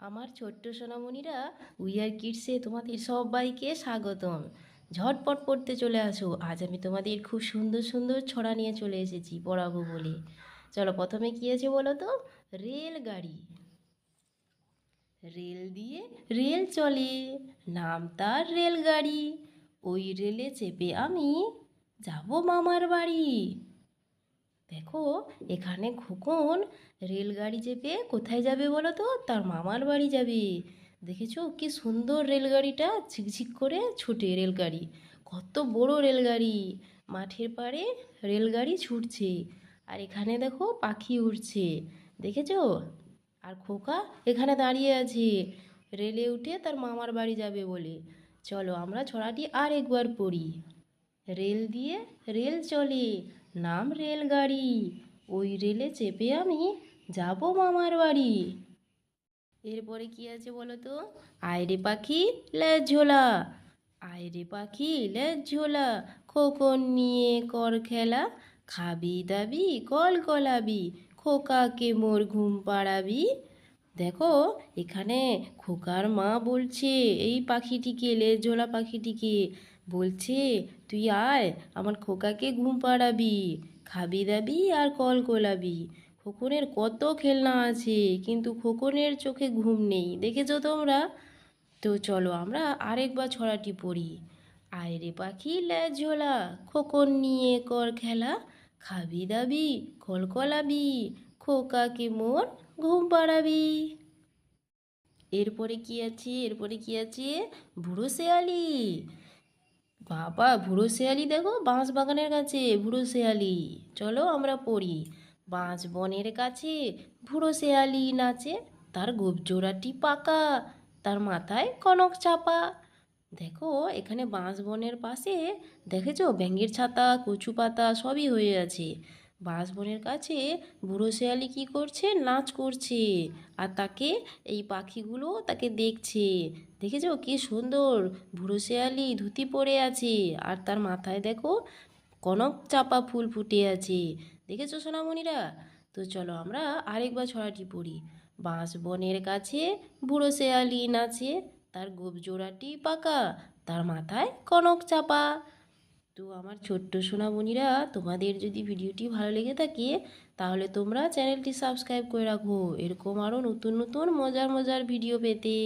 আমার ছোট্ট সোনামণিরা উইয়ার কিডসে তোমাদের সবাইকে স্বাগতম। ঝটপট পড়তে চলে আসো। আজ আমি তোমাদের খুব সুন্দর সুন্দর ছড়া নিয়ে চলে এসেছি, পড়াবো বলে। চলো প্রথমে কী আছে বলো তো? রেলগাড়ি। রেল দিয়ে রেল চলে। নাম তার রেলগাড়ি। ওই রেলে চেপে আমি যাব মামার বাড়ি। দেখো, এখানে খোকন রেলগাড়ি চেপে কোথায় যাবে বলো তো? তার মামার বাড়ি যাবে। দেখেছ? কি সুন্দর রেলগাড়িটা ঝিকঝিক করে ছুটে রেলগাড়ি। কত বড় রেলগাড়ি। মাঠের পাড়ে রেলগাড়ি ছুটছে। আর এখানে দেখো পাখি উড়ছে। দেখেছ? আর খোকা এখানে দাঁড়িয়ে আছে। রেলে উঠে তার মামার বাড়ি যাবে বলে। চলো আমরা ছড়াটি আর একবার পড়ি। রেল দিয়ে রেল চলে। নাম রেলগাড়ি। ওই রেলে চেপে আমি যাব মামার বাড়ি। এরপরে কি আছে বলো তো আয়রে পাখি লেজ ঝোলা। আয়রে পাখি লেজ ঝোলা। খোকন নিয়ে কর খেলা, খাবি দাবি, কল কলাবি, খোকাকে মোর ঘুম পাড়াবি। দেখো, এখানে খোকার মা বলছে, এই পাখিটিকে, লেজ ঝোলা পাখিটিকে। বলছে, তুই আয়, আমার খোকাকে ঘুম পাড়াবি, খাবি দাবি আর কল কোলাবি। খোকনের কত খেলনা আছে, কিন্তু খোকনের চোখে ঘুম নেই, দেখেছ তোমরা? তো চলো আমরা আরেকবার ছড়াটি পড়ি। আয় রে পাখি ঝোলা, খোকন নিয়ে কর খেলা, খাবি দাবি কলকলাবি খোকাকে মোর ঘুম পাড়াবি? এরপরে কি আছে? এরপরে কি আছে? বুড়ো শেয়ালি। বাবা, বুড়ো শেয়ালি দেখো, বাঁশ বাগানের কাছে, বুড়ো শেয়ালি। চলো আমরা পড়ি। বাঁশ বনের কাছে বুড়ো শেয়ালি নাচে। তার গোপজোড়াটি পাকা, তার মাথায় কনক চাপা। দেখো, এখানে বাঁশ বনের পাশে, দেখেছ? ব্যাঙের ছাতা, কচু পাতা, সবই হয়ে আছে। বাঁশ বনের কাছে বুড়ো শেয়ালি কী করছে? নাচ করছে। আর তাকে এই পাখিগুলো তাকে দেখছে। দেখেছ কি সুন্দর? বুড়ো শেয়ালি ধুতি পরে আছে। আর তার মাথায় দেখো কনক চাপা ফুল ফুটে আছে। দেখেছ সোনামণিরা? তো চলো আমরা আরেকবার ছড়াটি পড়ি। বাঁশ বনের কাছে বুড়ো শেয়ালি নাচে। তার গোপ জোড়াটি পাকা। তার মাথায় কনক চাপা। তো আমার ছোট্ট সোনামণিরা, তোমাদের যদি ভিডিওটি ভালো লেগে থাকে, তাহলে তোমরা চ্যানেলটি সাবস্ক্রাইব করে রাখো। এরকম আরও নতুন নতুন মজার মজার ভিডিও পেতে।